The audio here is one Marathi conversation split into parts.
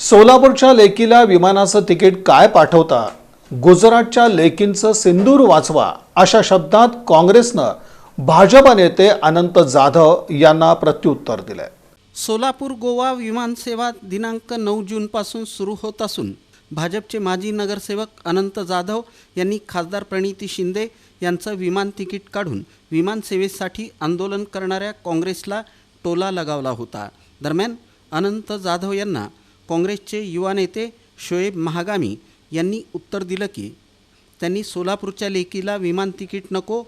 सोलापूरच्या लेकीला विमानाचं तिकीट काय पाठवता? गुजरातच्या लेकींचं सिंदूर वाचवा अशा शब्दात काँग्रेसनं भाजप नेते अनंत जाधव यांना प्रत्युत्तर दिलंय. सोलापूर गोवा विमानसेवा दिनांक नऊ जूनपासून सुरू होत असून भाजपचे माजी नगरसेवक अनंत जाधव यांनी खासदार प्रणिती शिंदे यांचं विमान तिकीट काढून विमानसेवेसाठी आंदोलन करणाऱ्या काँग्रेसला टोला लगावला होता. दरम्यान अनंत जाधव यांना काँग्रेसचे युवा नेते शोएब महागामी यांनी उत्तर दिलं की त्यांनी सोलापूरच्या लेकीला विमान तिकीट नको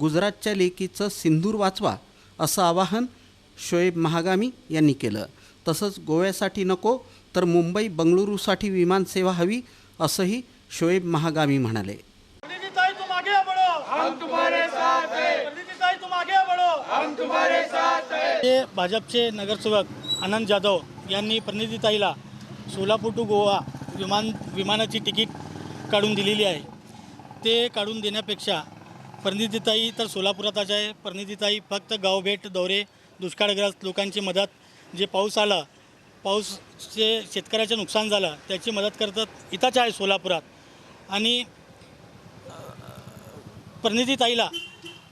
गुजरातच्या लेकीचं सिंदूर वाचवा असं आवाहन शोएब महागामी यांनी केलं. तसंच गोव्यासाठी नको तर मुंबई बंगळुरूसाठी विमानसेवा हवी असंही शोएब महागामी म्हणाले. हैं. हैं. भाजपचे नगरसेवक आनंद जाधव यांनी प्रणितीताईला सोलापूर टू गोवा विमान विमानाची तिकीट काढून दिलेली आहे. ते काढून देण्यापेक्षा प्रणितीताई तर सोलापुरातच आहे. प्रणितीताई फक्त गावभेट दौरे दुष्काळग्रस्त लोकांची मदत जे पाऊस आला पाऊसचे शेतकऱ्याचं नुकसान झालं त्याची मदत करतात. इथंच आहे सोलापुरात. आणि प्रणितीताईला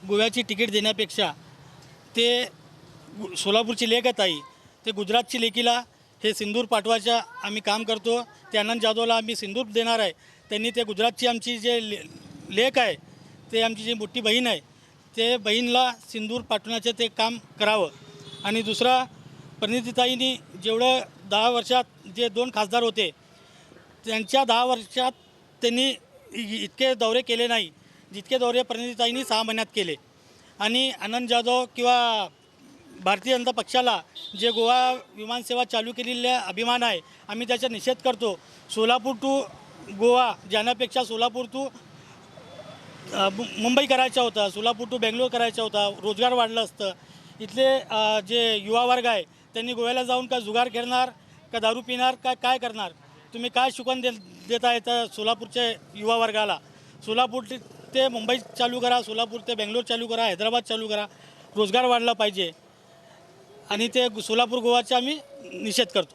गोव्याची तिकीट देण्यापेक्षा ते गु- सोलापूरची लेख ताई. ते गुजरातची लेकीला हे सिंदूर पाठवायच्या आम्ही काम करतो. ते आनंद जाधवला आम्ही सिंदूर देणार आहे. त्यांनी ते गुजरातची आमची जे ले लेख आहे ते आमची जी मोठी बहीण आहे ते बहीणला सिंदूर पाठवण्याचं ते काम करावं. आणि दुसरा प्रणितीताईंनी जेवढं दहा वर्षात जे दोन खासदार होते त्यांच्या दहा वर्षात त्यांनी इतके दौरे केले नाही जितके दौरे प्रणितीताईंनी सहा महिन्यात केले. आणि आनंद जाधव किंवा भारतीय जनता पक्षाला जे गोवा विमानसेवा चालू केलेल्या अभिमान आहे आम्ही त्याचा निषेध करतो. सोलापूर टू गोवा जाण्यापेक्षा सोलापूर टू मुंबई करायचा होता सोलापूर टू बेंगलोर करायचा होता रोजगार वाढलं असतं. इथले जे युवा वर्ग आहे त्यांनी गोव्याला जाऊन का जुगार खेळणार का दारू पिणार का काय करणार? तुम्ही काय शिकवण दे देता येतं सोलापूरच्या युवा वर्गाला? सोलापूर ते मुंबई चालू करा सोलापूर ते बेंगलोर चालू करा हैदराबाद चालू करा. रोजगार वाढला पाहिजे. आणि ते सोलापूर गोवाचा आम्ही निषेध करतो.